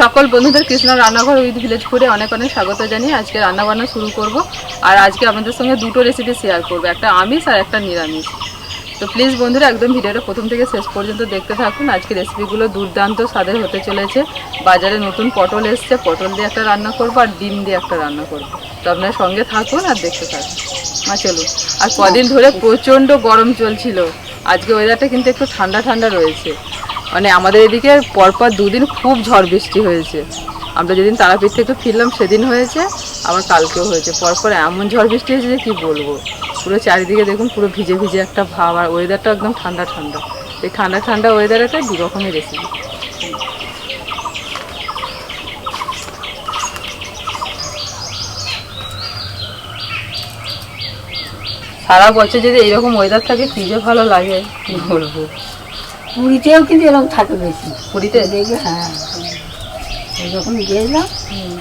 সকল বন্ধুদের কৃষ্ণ রান্নাঘর উইথ ভিলেজ ফুডে অনেক অনেক স্বাগত জানিয়ে আজকে রান্নাবান্না শুরু করব। আর আজকে আপনাদের সঙ্গে দুটো রেসিপি শেয়ার করব একটা আমিষ আর একটা নিরামিষ। তো প্লিজ বন্ধুরা একদম ভিডিওটা প্রথম থেকে শেষ পর্যন্ত দেখতে থাকুন। আজকে রেসিপিগুলো দুর্দান্ত স্বাদের হতে চলেছে। বাজারে নতুন পটল এসছে পটল দিয়ে একটা রান্না করব আর ডিম দিয়ে একটা রান্না করব। তো আপনার সঙ্গে থাকুন আর দেখতে থাকুন। মা চলুন। আর কদিন ধরে প্রচণ্ড গরম চলছিল। আজকে ওয়েদারটা কিন্তু একটু ঠান্ডা ঠান্ডা রয়েছে। মানে আমাদের এদিকে পরপর দুদিন খুব ঝড় বৃষ্টি হয়েছে। আমরা যেদিন তারাপীঠ থেকে ফিরলাম সেদিন হয়েছে, আবার কালকেও হয়েছে। পরপর এমন ঝড় বৃষ্টি হয়েছে যে কী বলব? পুরো চারিদিকে দেখুন, পুরো ভিজে ভিজে একটা ভাব, আর ওয়েদারটা একদম ঠান্ডা ঠান্ডা। এই ঠান্ডা ঠান্ডা ওয়েদারেতে দু রকমের রেসিপি সারা বছর যদি এইরকম ওয়েদার থাকে যে ভালো লাগে কি বলব। পুরীতেও কিন্তু এরকম থাকে বেশি। পুরীতে? দেখবে হ্যাঁ। এরকম গেলাম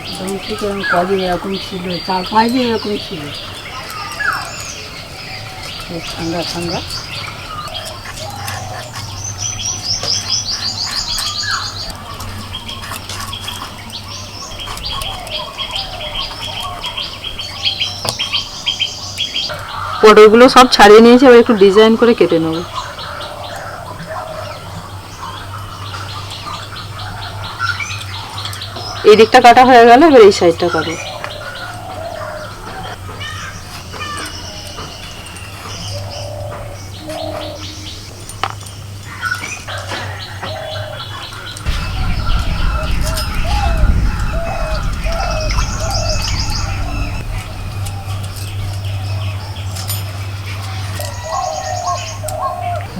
তখন ঠিক এরকম কদিন এরকম ছিল চার পাঁচ দিন এরকম ছিল। ঠান্ডা ঠান্ডা। পটলগুলো সব ছাড়িয়ে নিয়েছি আবার একটু ডিজাইন করে কেটে নেব। এই দিকটা কাটা হয়ে গেল এবার এই সাইডটা কাটো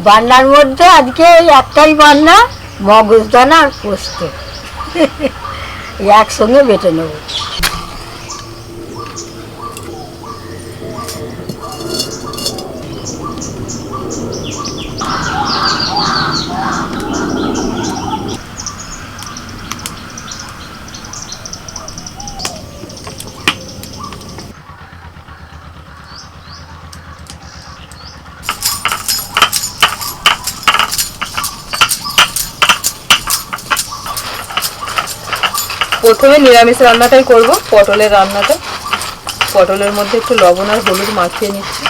বান্নার মধ্যে আজকে ওই একটাই বান্না, মগজদানা আর পোস্ত। একসঙ্গে বেটে নেব। প্রথমে নিরামিষ রান্নাটাই করব পটলের রান্নাটা। পটলের মধ্যে একটু লবণ আর হলুদ মাখিয়ে নিচ্ছি।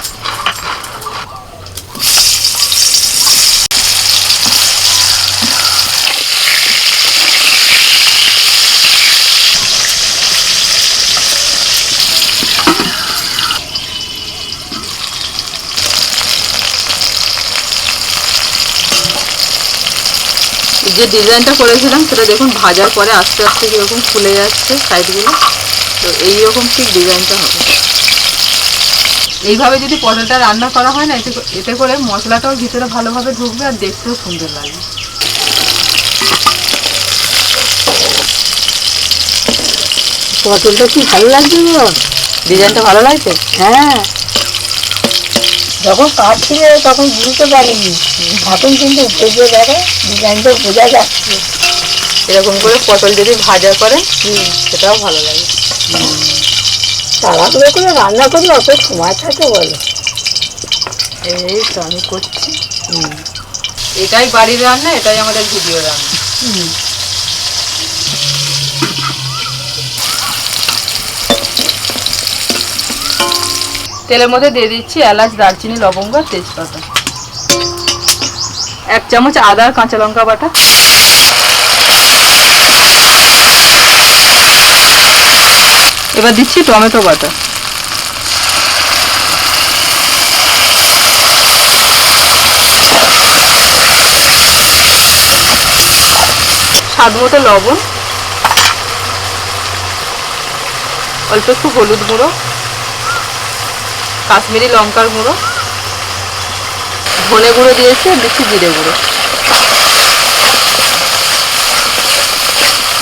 যে ডিজাইনটা করেছিলাম সেটা দেখুন ভাজার পরে আস্তে আস্তে কীরকম ফুলে যাচ্ছে সাইডগুলো তো এইরকম ঠিক ডিজাইনটা হবে। এইভাবে যদি পটলটা রান্না করা হয় না এতে করে- এতে করে মশলাটাও ভিতরে ভালোভাবে ঢুকবে আর দেখতেও সুন্দর লাগবে। পটলটা কি ভালো লাগছে ডিজাইনটা ভালো লাগছে? হ্যাঁ। যখন কাটছিল তখন বুঝতে পারিনি। এখন কিন্তু ভেজে দেখে ডিজাইনটা বোঝা যাচ্ছে। এরকম করে পটল যদি ভাজা করে সেটাও ভালো লাগে। তাড়াহুড়ো করে রান্না করলে অত সময় থাকে বলো। এই তো আমি করছি। এটাই বাড়ির রান্না এটাই আমাদের ভিডিও রান্না। তেলের মধ্যে দিয়ে দিচ্ছি এলাচ, দারচিনি, লবঙ্গ আর তেজপাতা। এক চামচ আদা, কাঁচা লঙ্কা বাটা। এবার দিচ্ছি টমেটো বাটা। স্বাদ মতো লবণ। অল্প একটু হলুদ গুঁড়ো। কাশ্মীরি লঙ্কার গুঁড়ো, ধনে গুঁড়ো দিয়েছি আর দিচ্ছি জিরে গুঁড়ো।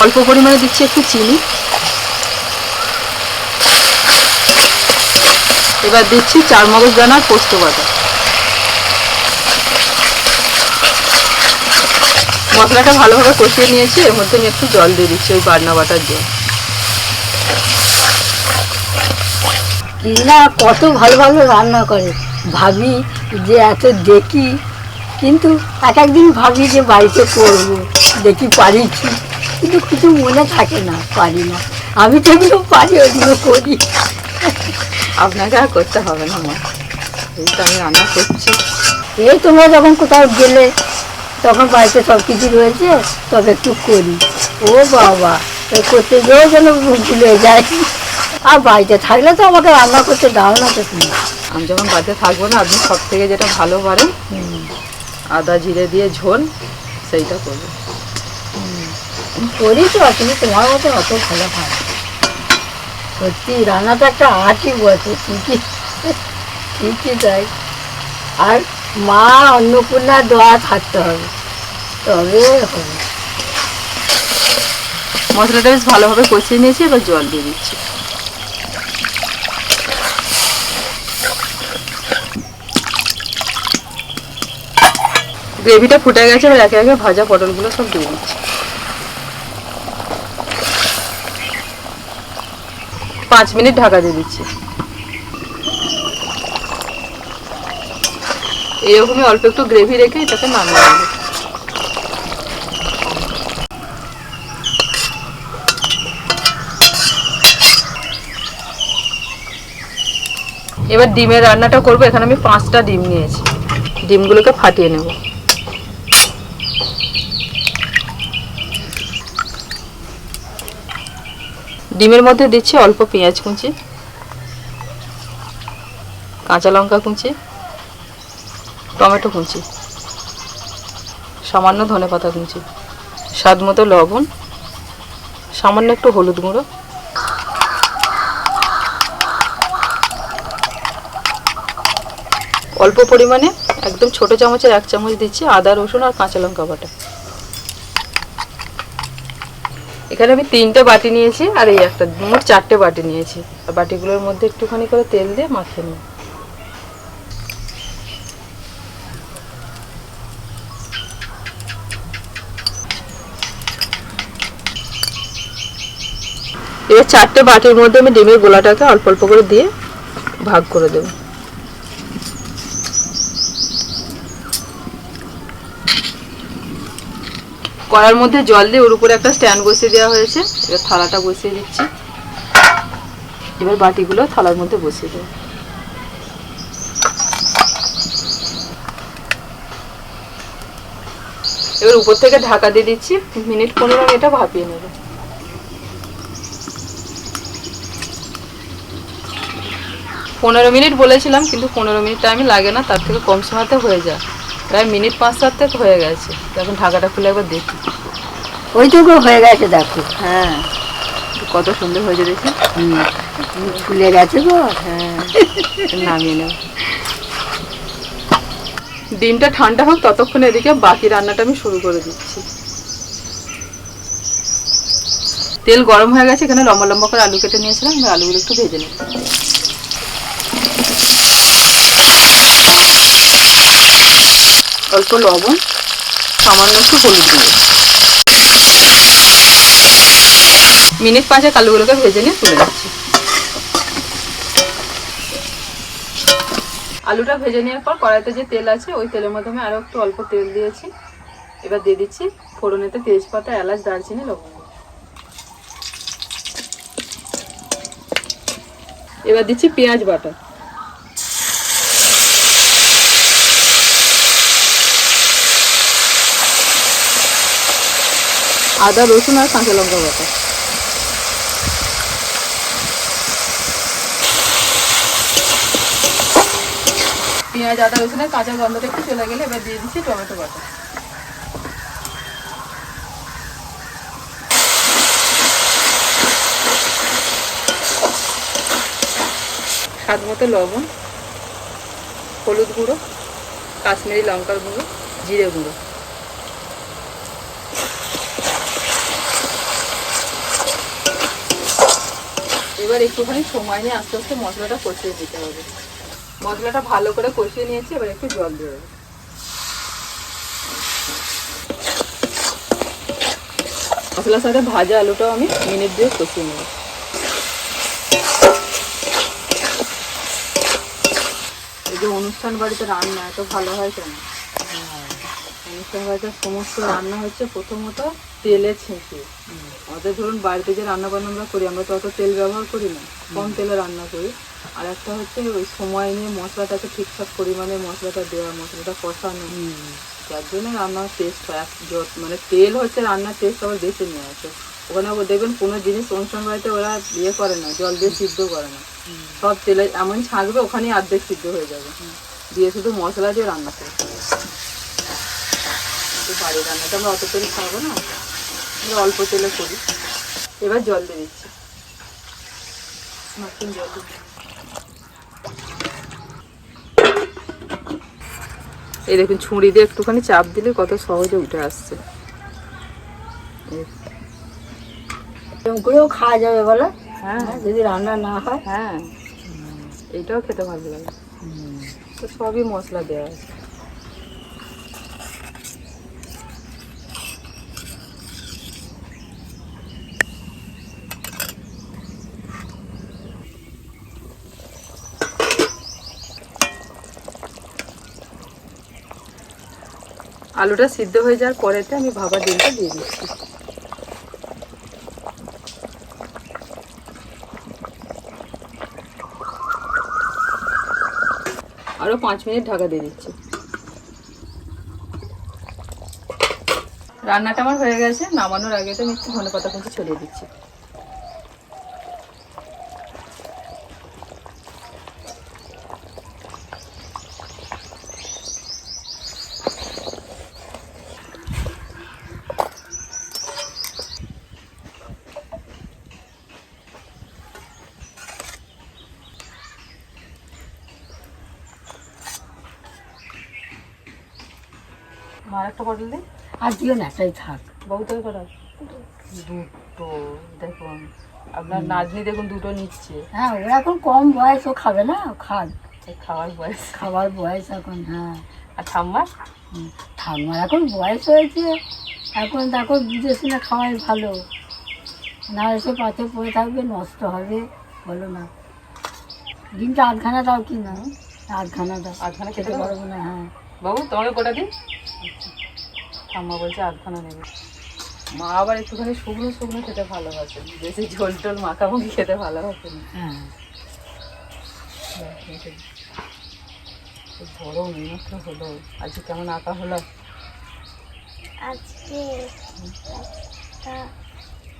অল্প পরিমাণে দিচ্ছি একটু চিনি। এবার দিচ্ছি চার মগজ দানার পোস্ত বাটা। মশলাটা ভালোভাবে কষিয়ে নিয়েছি, এর মধ্যে আমি একটু জল দিয়ে দিচ্ছি ওই বাটনা বাটার জল না কত ভালো ভালো রান্না করে। ভাবি যে এত দেখি কিন্তু এক একদিন ভাবি যে বাড়িতে করব দেখি পারি কি। কিন্তু কিছু মনে থাকে না পারি না। আমি তো এগুলো পারি ওগুলো করি। আপনাকে আর করতে হবে না মা। এই তো আমি রান্না করছি। এই তোমরা যখন কোথাও গেলে তখন বাড়িতে সব কিছু রয়েছে তবে একটু করি। ও বাবা করতে গিয়ে যেন ভুলে যায় আর বাড়িতে থাকলে তো আমাকে রান্না করতে দাও না তো তুমি আমি যখন বাড়িতে থাকব না আপনি সব থেকে যেটা ভালো পারেন আদা জিরে দিয়ে ঝোল সেইটা করবেন। করি তো তুমি তোমার মতো অত ভালো হয়। সত্যি রান্নাটা একটা আর্টই বলছে ঠিকই ঠিকই তাই আর মা অন্নপূর্ণা দোয়া থাকতে হবে তবে হবে। মশলাটা বেশ ভালোভাবে কষিয়ে নিয়েছি এবার জল দিয়ে দিচ্ছি। গ্রেভিটা ফুটে গেছে, এবার একে একে ভাজা পটলগুলো সব দিয়ে দিচ্ছি। পাঁচ মিনিট ঢাকা দিয়ে দিচ্ছি। এরকমই অল্প একটু গ্রেভি রেখে এটাকে নামিয়ে নেব। এবার ডিমের রান্নাটা করব, এখানে আমি পাঁচটা ডিম নিয়েছি। ডিমগুলোকে ফাটিয়ে নেব। ডিমের মধ্যে দিচ্ছি অল্প পেঁয়াজ কুচি, কাঁচা লঙ্কা কুচি, টমেটো কুচি, সামান্য ধনে পাতা কুচি, স্বাদ মতো লবণ, সামান্য একটু হলুদ গুঁড়ো, অল্প পরিমাণে একদম ছোট চামচের এক চামচ দিচ্ছি আদা রসুন আর কাঁচা লঙ্কা বাটা। এখানে আমি তিনটে বাটি নিয়েছি আর এই একটা, মোট চারটে বাটি নিয়েছি। আর বাটিগুলোর মধ্যে একটুখানি করে তেল দিয়ে মাখিয়ে নিই। এবার চারটে বাটির মধ্যে আমি ডিমের গোলাটাকে অল্প অল্প করে দিয়ে ভাগ করে দেবো। কড়ার মধ্যে জল দিয়ে ওর উপরে একটা স্ট্যান্ড বসিয়ে দেওয়া হয়েছে। এবার থালাটা বসিয়ে দিচ্ছি। এবার বাটিগুলো থালার মধ্যে বসিয়ে দেবো। এবার উপর থেকে ঢাকা দিয়ে দিচ্ছি। মিনিট পনেরো আমি এটা ভাপিয়ে নেব। পনেরো মিনিট বলেছিলাম, কিন্তু পনেরো মিনিট টাইম লাগে না, তার থেকে কম সময়তে হয়ে যায়। প্রায় মিনিট পাঁচ সাত থেকে হয়ে গেছে। এখন ঢাকাটা খুলে একবার দেখি। ওইটুকু হয়ে গেছে দেখো। হ্যাঁ। কত সুন্দর হয়েছে দেখি। ফুলে গেছে গো। হ্যাঁ। নামিয়ে নেব ডিমটা ঠান্ডা হোক ততক্ষণ এদিকে বাকি রান্নাটা আমি শুরু করে দিচ্ছি। তেল গরম হয়ে গেছে এখানে লম্বা লম্বা করে আলু কেটে নিয়েছিলাম আলুগুলো একটু ভেজে নেব অল্প লবণ, সামান্য একটু হলুদ গুঁড়ো। মিনিট পাঁচে আলুগুলোকে ভেজে নিয়ে তুলে দিচ্ছি আলুটা ভেজে নেওয়ার পর কড়াইতে যে তেল আছে, ওই তেলের মধ্যে আমি আরও একটু অল্প তেল দিয়েছি। এবার দিয়ে দিচ্ছি ফোড়নেতে তেজপাতা, এলাচ, দারচিনি লবঙ্গ এবার দিচ্ছি পেঁয়াজ বাটা। আদা, রসুন আর কাঁচা লঙ্কা বাটা। পেঁয়াজ, আদা রসুনের কাঁচা গন্ধটা একটু চলে গেলে এবার দিয়ে দিচ্ছি টমেটো বাটা। স্বাদ মতো লবণ, হলুদ গুঁড়ো, কাশ্মীরি লঙ্কার গুঁড়ো, জিরে গুঁড়ো। এবার একটুখানি সময় নিয়ে আস্তে আস্তে মশলাটা কষিয়ে দিতে হবে। মশলাটা ভালো করে কষিয়ে নিয়েছি, এবার একটু জল দেবো। মশলার সাথে ভাজা আলুটাও আমি মিনিট দিয়ে কষিয়ে নেব। এই যে অনুষ্ঠান বাড়িতে রান্না, এত ভালো হয় কেন? অনুষ্ঠান বাড়িতে সমস্ত রান্না হচ্ছে প্রথমত তেলে ছেঁকে। আমাদের ধরুন বাড়িতে যে রান্না বান্না আমরা করি, আমরা তো অত তেল ব্যবহার করি না, কম তেলে রান্না করি। আর একটা হচ্ছে ওই সময় নিয়ে মশলাটাকে ঠিকঠাক পরিমাণে মশলাটা দেওয়া, মশলাটা কষানো। যার জন্য রান্নার টেস্ট হয়। মানে তেল হচ্ছে রান্নার টেস্ট আবার বেশি নিয়ে আসে ওখানে দেখবেন কোনো জিনিস অনুষ্ঠান বাড়িতে ওরা ইয়ে করে না, জল দিয়ে সিদ্ধ করে না। সব তেলে এমন ছাঁকবে, ওখানেই অর্ধেক সিদ্ধ হয়ে যাবে। দিয়ে শুধু মশলা দিয়ে রান্না করতে হবে। বাড়ির রান্নাটা আমরা অত তেল খাব না। অল্প তেলে করি। এবার জল দিয়ে দিচ্ছি। নতুন জল। এই দেখুন ছুঁড়ি দিয়ে একটুখানি চাপ দিলে কত সহজে উঠে আসছে। করেও খাওয়া যাবে বলো। হ্যাঁ। যদি রান্না না হয়। হ্যাঁ। এইটাও খেতে ভালো লাগে। তো সবই মশলা দেওয়া আছে। আলুটা সিদ্ধ হয়ে যাওয়ার পরেতে আমি ভাবা ডিমটা দিয়ে দিচ্ছি। আরও পাঁচ মিনিট ঢাকা দিয়ে দিচ্ছি। রান্নাটা আমার হয়ে গেছে, নামানোর আগে তো আমি একটু ধনে পাতা কুচি ছড়িয়ে দিচ্ছি। আর একটা পটল দিই আর দিও না একটাই থাক। বাবু তবে কটা দুটো দেখুন। আপনার নাজনি দেখুন দুটো নিচ্ছে। হ্যাঁ ওরা এখন কম বয়স ও খাবে না? খাক। খাওয়ার বয়স। খাবার বয়স এখন হ্যাঁ। আর ঠাম্মার? ঠাম্মার এখন বয়স হয়েছে। এখন দেখো বিদেশি না খাওয়াই ভালো। না এসে পাতে পড়ে থাকবে নষ্ট হবে বলো না। ডিমটা আধখানা দাও কি না? আধখানা দাও। আধখানা খেতে পারব না হ্যাঁ। বাবু তোমাকে কোটা দিন? ঠাম্মা বলছে আধখানা নেবে। মা আবার একটুখানি শুকনো শুকনো খেতে ভালোবাসে। বেশি ঝোল টোল মাখামাখি খেতে ভালোবাসে না। হ্যাঁ। খুব বড় মেহনত হলো। আজকে কেমন আঁকা হলো? আজকে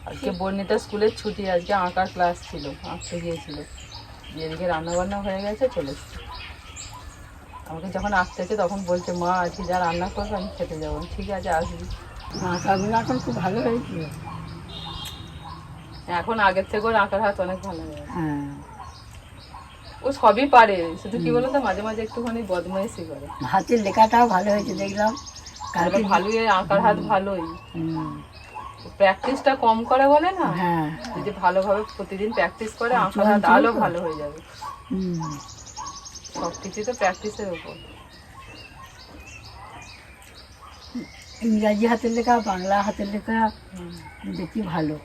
আজকে বর্ণিতা স্কুলের ছুটি আজকে আঁকার ক্লাস ছিল আঁকতে গিয়েছিল। এদিকে রান্না বান্না হয়ে গেছে চলে এসছে। আমাকে যখন আসতেছে তখন বলছে মা আজকে যা রান্না করবে আমি খেতে যাব। ঠিক আছে আসবি। মাথাগুলো এখন খুব ভালো হয়েছে। এখন আগের থেকে ওর আঁকার হাত অনেক ভালো হয়ে গেছে। হ্যাঁ। ও সবই পারে শুধু কি বলতো মাঝে মাঝে একটুখানি বদমাইশি করে। হাতের লেখাটাও ভালো হয়েছে দেখলাম। কালকে ভালোই আঁকার হাত ভালোই। হুম, প্র্যাকটিসটা কম করে বলে না? হ্যাঁ। যদি ভালোভাবে প্রতিদিন প্র্যাকটিস করে আঁকার হাত আরও ভালো হয়ে যাবে। হুম। সব কিছুই তো প্র্যাকটিসের উপর। ইংরাজি হাতের লেখা বাংলা হাতের লেখা দেখি ভালো।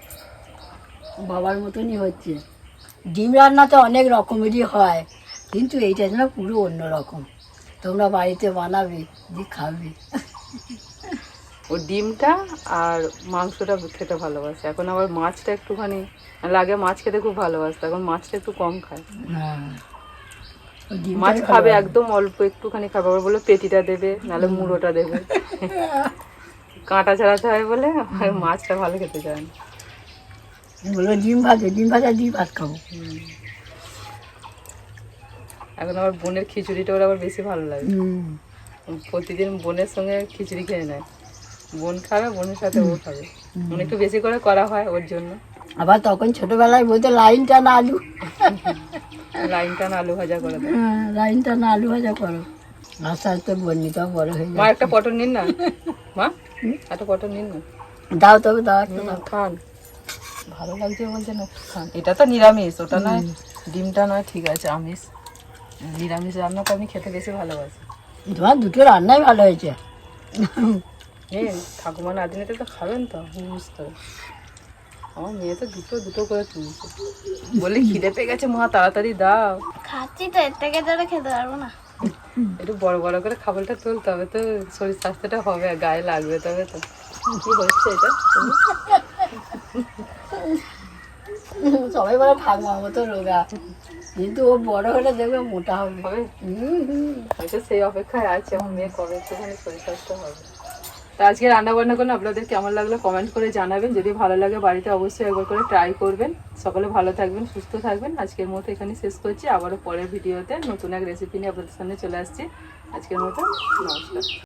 বাবার মতনই হচ্ছে। ডিম রান্না তো অনেক রকমেরই হয় কিন্তু এইটা যেন পুরো অন্য রকম। তোমরা বাড়িতে বানাবে দিয়ে খাবে। ও ডিমটা আর মাংসটা খেতে ভালোবাসে। এখন আবার মাছটা একটুখানি লাগে মাছ খেতে খুব ভালোবাসতো এখন মাছটা একটু কম খায়। হ্যাঁ। মাছ খাবে একদম অল্প একটুখানি খাবে। আবার বলে পেটিটা দেবে নাহলে মুড়োটা দেবে। কাঁটা ছাড়াতে হয় বলে মাছটা ভালো খেতে চায় না। বলব ডিম ভাজে ডিম ভাজা ডিম ভাত খাব। এখন আবার বোনের খিচুড়িটা ওর আবার বেশি ভালো লাগে। প্রতিদিন বোনের সঙ্গে খিচুড়ি খেয়ে নেয়। বোন খাবে বোনের সাথে ও খাবে। মানে একটু বেশি করে করা হয় ওর জন্য। আবার তখন ছোটবেলায় বলতো লাইনটা না আলু লাইনটা না আলু ভাজা করে হ্যাঁ লাইনটা না আলু ভাজা করো। আস্তে আস্তে বন্নিটাও বড় হয়ে মা একটা পটল নিন না। মা একটা পটল নিন না। দাও তবে দাও একটা দাও। খান। ভালো লাগছে বলছে না খান। এটা তো নিরামিষ ওটা নয় ডিমটা নয় ঠিক আছে আমিষ। নিরামিষ রান্না তো আমি খেতে বেশি ভালোবাসি। তোমার দুটো রান্নাই ভালো হয়েছে। হ্যাঁ ঠাকুমা নাদিনেতে তো খাবেন তো করে আমার মেয়ে তো দুটো দুটো করে তুলছে। বলে খিদে পেয়ে গেছে মা তাড়াতাড়ি দাও। খাচ্ছি তো এর থেকে জোরে খেতে পারব না। একটু বড় বড় করে খাবারটা তুলতে হবে তো শরীর স্বাস্থ্যটা হবে গায়ে লাগবে তবে তো। কি হচ্ছে এটা? সবাই বলে ঠাকমার মতো রোগা কিন্তু ও বড় হলে দেখবে মোটা হবে। হবে হুম, হুম। হয়তো সেই অপেক্ষায় আছে আমার মেয়ে কবে একটুখানি শরীর স্বাস্থ্য হবে। তো আজকে রান্না বান্না করলে আপনাদের কেমন লাগল কমেন্ট করে জানাবেন। যদি ভালো লাগে বাড়িতে অবশ্যই একবার করে ট্রাই করবেন। সকলে ভালো থাকবেন, সুস্থ থাকবেন। আজকের মতো এখানে শেষ করছি। আবারও পরের ভিডিওতে নতুন এক রেসিপি নিয়ে আপনাদের সামনে চলে আসছি। আজকের মতো নমস্কার।